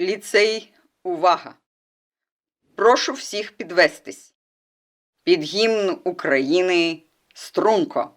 Ліцей, увага! Прошу всіх підвестись. Під гімн України струнко.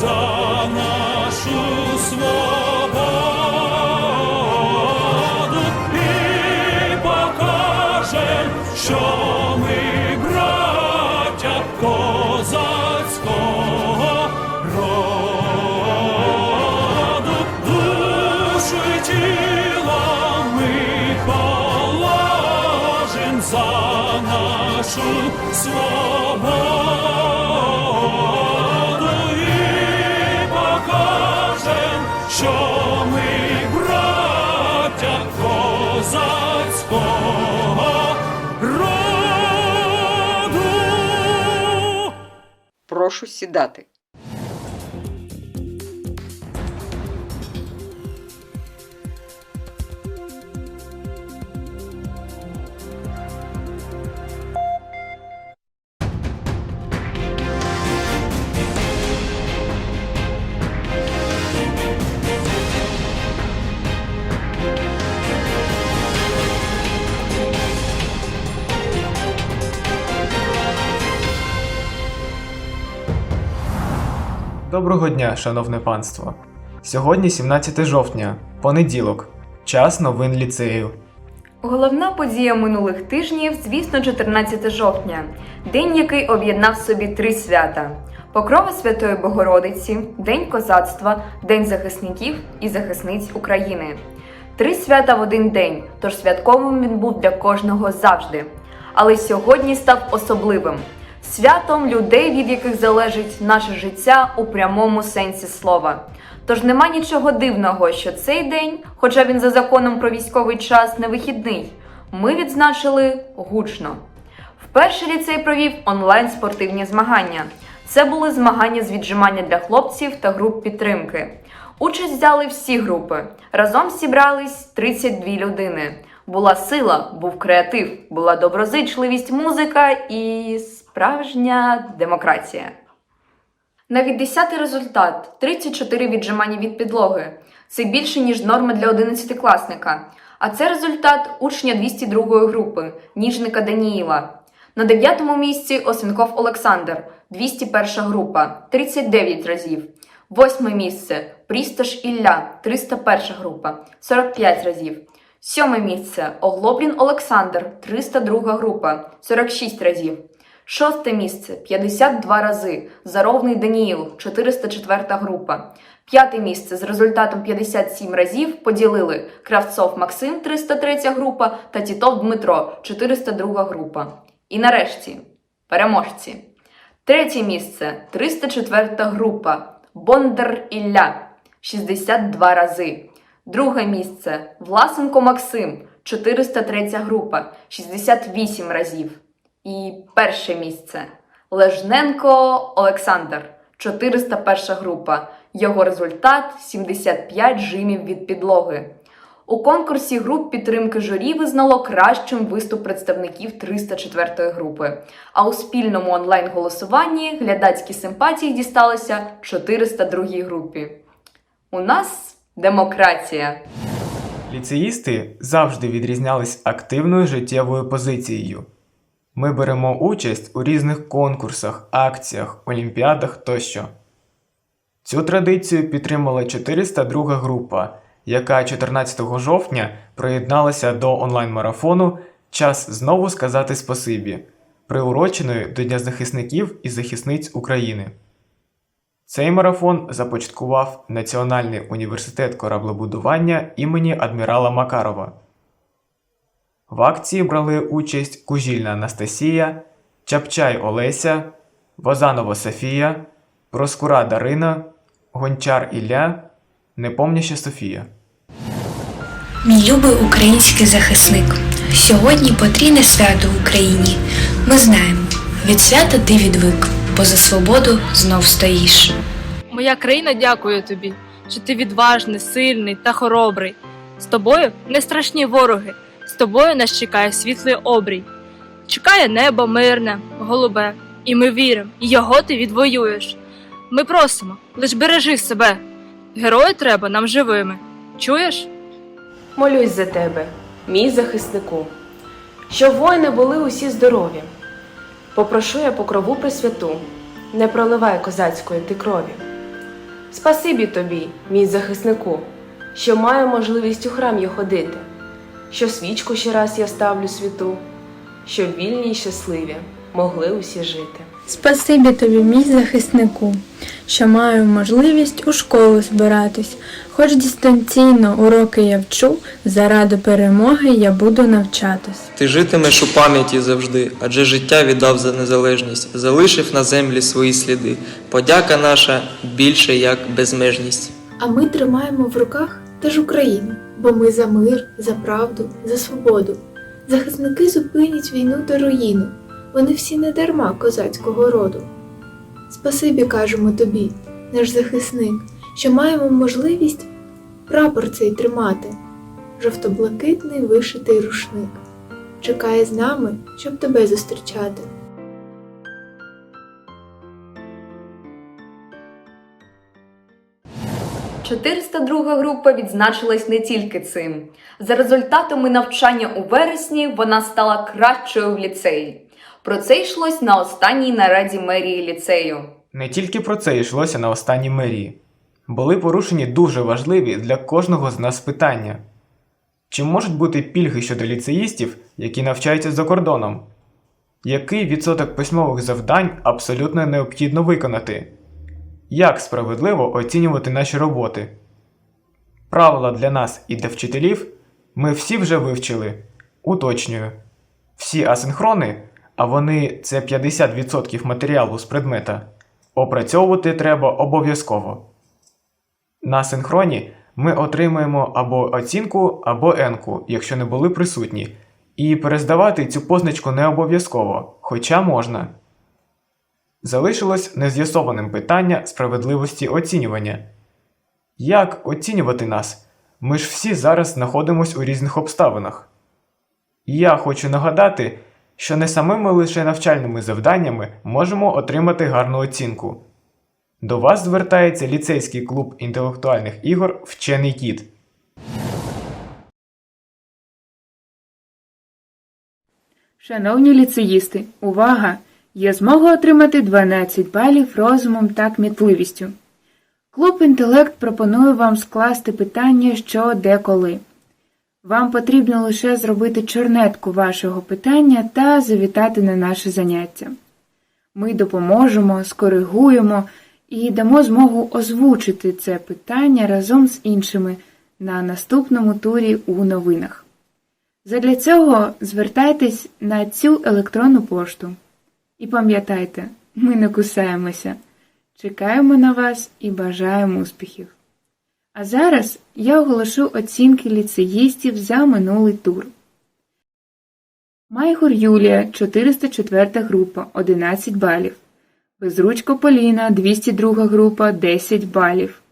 за нашу свободу і покажем, що ми браття козацького душу тіло ми положим за нашу свободу Прошу сідати. Доброго дня, шановне панство. Сьогодні 17 жовтня, понеділок, час новин ліцею. Головна подія минулих тижнів, звісно, 14 жовтня, день, який об'єднав собі три свята: Покрова Святої Богородиці, День козацтва, День захисників і захисниць України. Три свята в один день, тож святковим він був для кожного завжди. Але сьогодні став особливим святом людей, від яких залежить наше життя у прямому сенсі слова. Тож нема нічого дивного, що цей день, хоча він за законом про військовий час не вихідний, ми відзначили гучно. Вперше ліцей провів онлайн спортивні змагання. Це були змагання з віджимання для хлопців та груп підтримки. Участь взяли всі групи. Разом зібрались 32 людини. Була сила, був креатив, була доброзичливість, музика і справжня демократія. Навіть 10 результат 34 віджимання від підлоги. Це більше, ніж норма для 11-класника. А це результат учня 202 групи, ніжника Даніїла. На 9 місці Осенков Олександр, 201 група, 39 разів. Восьме місце Прістош Ілля, 301 група, 45 разів. Сьоме місце Оглоблін Олександр, 302 група, 46 разів. Шосте місце 52 рази. Заровний Даніїл, 404 група. П'яте місце з результатом 57 разів поділили Кравцов Максим, 303 група та Тітов Дмитро, 402 група. І нарешті переможці. Третє місце 304 група. Бондар Ілля 62 рази. Друге місце Власенко Максим, 403 група, 68 разів. І перше місце Лежненко Олександр, 401 група. Його результат 75 жимів від підлоги. У конкурсі груп підтримки журі визнало кращим виступ представників 304 групи. А у спільному онлайн-голосуванні глядацькі симпатії дісталися 402 групі. У нас демократія. Ліцеїсти завжди відрізнялись активною життєвою позицією. Ми беремо участь у різних конкурсах, акціях, олімпіадах тощо. Цю традицію підтримала 402 група, яка 14 жовтня приєдналася до онлайн-марафону час знову сказати спасибі, приуроченої до Дня захисників і захисниць України. Цей марафон започаткував Національний університет кораблебудування імені адмірала Макарова. В акції брали участь Кужільна Анастасія, Чапчай Олеся, Возанова Софія, Проскура Дарина, Гончар Ілля, Непомняща Софія. Мій любий український захисник. Сьогодні потрійне свято в Україні. Ми знаємо, від свята ти відвик, бо за свободу знов стоїш. Моя країна дякує тобі, що ти відважний, сильний та хоробрий. З тобою не страшні вороги, тобою нас чекає світлий обрій. Чекає небо мирне, голубе, і ми віримо, і його ти відвоюєш. Ми просимо, лиш бережи себе. Герої треба нам живими. Чуєш? Молюсь за тебе, мій захиснику, щоб воїни були усі здорові. Попрошу я покрову присвяту, не проливай козацької ти крові. Спасибі тобі, мій захиснику, що маю можливість у храм ходити, що свічку ще раз я ставлю світу, щоб вільні й щасливі могли усі жити. Спасибі тобі, мій захиснику, що маю можливість у школу збиратись. Хоч дистанційно уроки я вчу, заради перемоги я буду навчатись. Ти житимеш у пам'яті завжди, адже життя віддав за незалежність, залишив на землі свої сліди. Подяка наша більше як безмежність. А ми тримаємо в руках теж Україну, бо ми за мир, за правду, за свободу. Захисники зупинять війну та руїну. Вони всі не дарма козацького роду. Спасибі кажемо тобі, наш захисник, що маємо можливість прапор цей тримати. Жовто-блакитний вишитий рушник. Чекає з нами, щоб тебе зустрічати. – 402 група відзначилась не тільки цим. За результатами навчання у вересні вона стала кращою в ліцеї. Про це йшлось на останній нараді мерії ліцею. Не тільки про це йшлося на останній мерії. Були порушені дуже важливі для кожного з нас питання. Чи можуть бути пільги щодо ліцеїстів, які навчаються за кордоном? Який відсоток письмових завдань абсолютно необхідно виконати? Як справедливо оцінювати наші роботи? Правила для нас і для вчителів ми всі вже вивчили. Уточнюю. Всі асинхрони, а вони це 50% матеріалу з предмета, опрацьовувати треба обов'язково. На синхроні ми отримаємо або оцінку, або енку, якщо не були присутні, і перездавати цю позначку не обов'язково, хоча можна. Залишилось нез'ясованим питання справедливості оцінювання. Як оцінювати нас? Ми ж всі зараз знаходимось у різних обставинах. Я хочу нагадати, що не самими лише навчальними завданнями можемо отримати гарну оцінку. До вас звертається ліцейський клуб інтелектуальних ігор Вчений кіт. Шановні ліцеїсти, увага! Є змога отримати 12 балів розумом та кмітливістю. Клуб інтелект пропонує вам скласти питання що, де, коли. Вам потрібно лише зробити чорнетку вашого питання та завітати на наше заняття. Ми допоможемо, скоригуємо і дамо змогу озвучити це питання разом з іншими на наступному турі у новинах. Задля цього звертайтесь на цю електронну пошту. І пам'ятайте, ми не кусаємося. Чекаємо на вас і бажаємо успіхів. А зараз я оголошу оцінки ліцеїстів за минулий тур. Майгур Юлія, 404 група, 11 балів. Безручко Поліна, 202 група, 10 балів.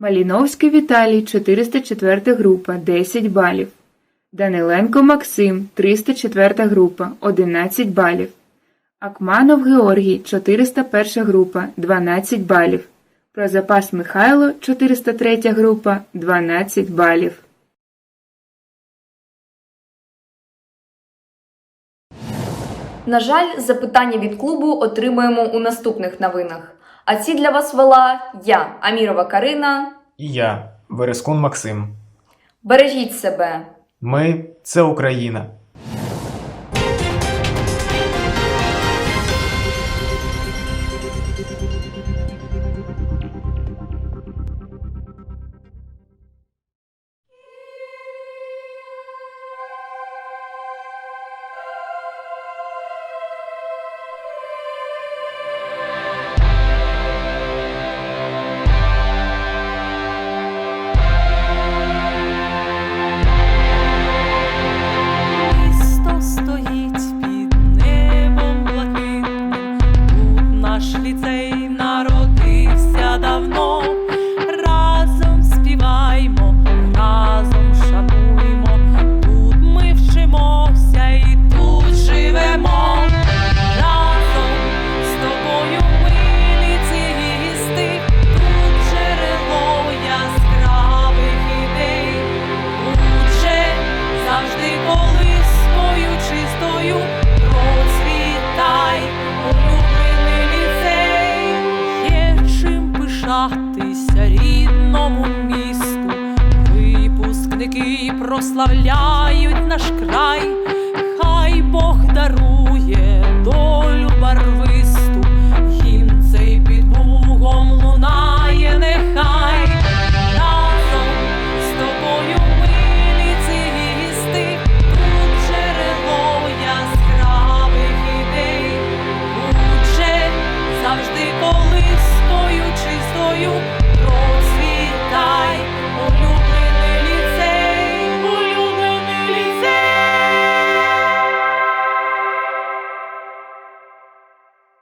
Маліновський Віталій, 404 група, 10 балів. Даниленко Максим, 304 група, 11 балів. Акманов Георгій, 401 група, 12 балів. Про запас Михайло, 403 група, 12 балів. На жаль, запитання від клубу отримуємо у наступних новинах. А ці для вас вела я, Амірова Карина. І я, Верескун Максим. Бережіть себе! Ми це Україна. Вклонилися рідному місту, випускники прославляють наш край, хай Бог дарує долю барви.